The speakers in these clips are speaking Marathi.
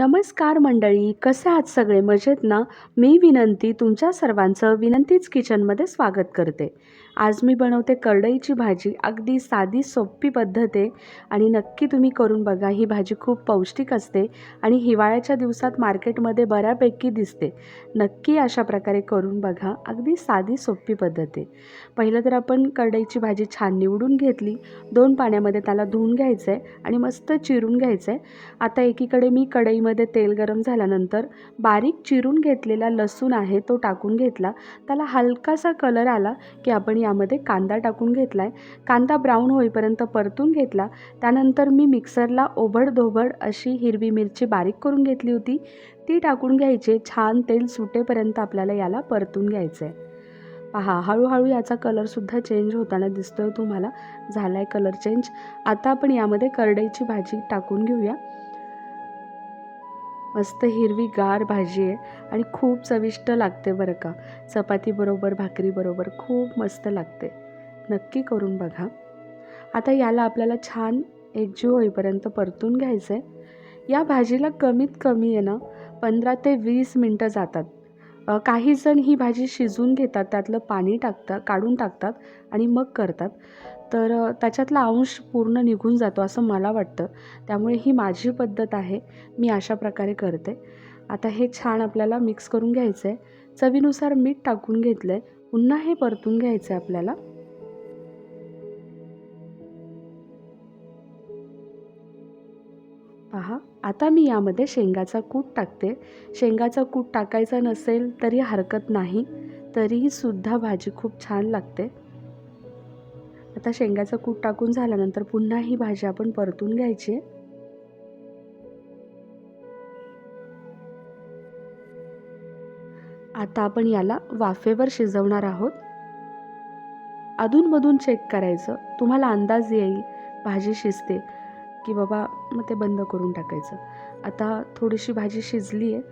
नमस्कार मंडळी कसे आहात सगळे? मजेत ना? मी विनंती तुमच्या सर्वांचं विनंतीच किचनमध्ये स्वागत करते. आज मी बनवते करडईची भाजी. अगदी साधी सोपी पद्धत आहे आणि नक्की तुम्ही करून बघा. ही भाजी खूप पौष्टिक असते आणि हिवाळ्याच्या दिवसात मार्केटमध्ये बऱ्यापैकी दिसते. नक्की अशा प्रकारे करून बघा. अगदी साधी सोपी पद्धत. आहे पहिलं तर आपण करडईची भाजी छान निवडून घेतली. दोन पाण्यामध्ये त्याला धुवून घ्यायचं आहे आणि मस्त चिरून घ्यायचं आहे आता एकीकडे मी कढईमध्ये तेल गरम झाल्यानंतर बारीक चिरून घेतलेला लसूण आहे तो टाकून घेतला. त्याला हलकासा कलर आला की आपण या यामध्ये कांदा टाकून घेतला आहे कांदा ब्राऊन होईपर्यंत परतून घेतला. त्यानंतर मी मिक्सरला ओबडधोबड अशी हिरवी मिरची बारीक करून घेतली होती. ती टाकून घ्यायची. छान तेल सुटेपर्यंत आपल्याला याला परतून घ्यायचं आहे पहा हळूहळू याचा कलरसुद्धा चेंज होताना दिसतोय तुम्हाला. झाला आहे कलर चेंज आता आपण यामध्ये करडईची भाजी टाकून घेऊया. मस्त हिरवी गार भाजी आहे आणि खूप चविष्ट लागते बरं का. चपातीबरोबर भाकरीबरोबर खूप मस्त लागते. नक्की करून बघा. आता याला आपल्याला छान एकजीव होईपर्यंत परतून घ्यायचं आहे या भाजीला कमीत कमी आहे ना पंधरा ते वीस मिनटं जातात. काही जण ही भाजी शिजून घेतात त्यातलं पाणी टाकतात काढून टाकतात आणि मग करतात. तर त्याच्यातला अंश पूर्ण निघून जातो असं मला वाटतं. त्यामुळे ही माझी पद्धत आहे. मी अशा प्रकारे करते. आता हे छान आपल्याला मिक्स करून घ्यायचं आहे चवीनुसार मीठ टाकून घेतलं आहे पुन्हा हे परतून घ्यायचं आहे आपल्याला. पहा आता मी यामध्ये शेंगाचा कूट टाकते. शेंगाचा कूट टाकायचा नसेल तरी हरकत नाही. तरीही सुद्धा भाजी खूप छान लागते. आता शेंगाचं कूट टाकून झाल्यानंतर पुन्हा ही भाजी आपण परतून घ्यायची आहे. आता आपण याला वाफेवर शिजवणार आहोत. अधूनमधून चेक करायचं. तुम्हाला अंदाज येईल भाजी शिजते की बाबा मग ते बंद करून टाकायचं. आता थोडीशी भाजी शिजली आहे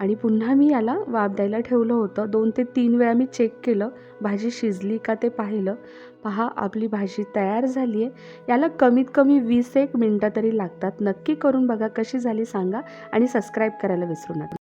आणि पुन्हा मी याला वाफ द्यायला ठेवलं होतं. दोन ते तीन वेळा मी चेक केलं. भाजी शिजली का ते पाहिलं. पहा आपली भाजी तयार झाली आहे याला कमीत कमी वीस एक मिनटं तरी लागतात. नक्की करून बघा कशी झाली सांगा आणि सबस्क्राईब करायला विसरू नका.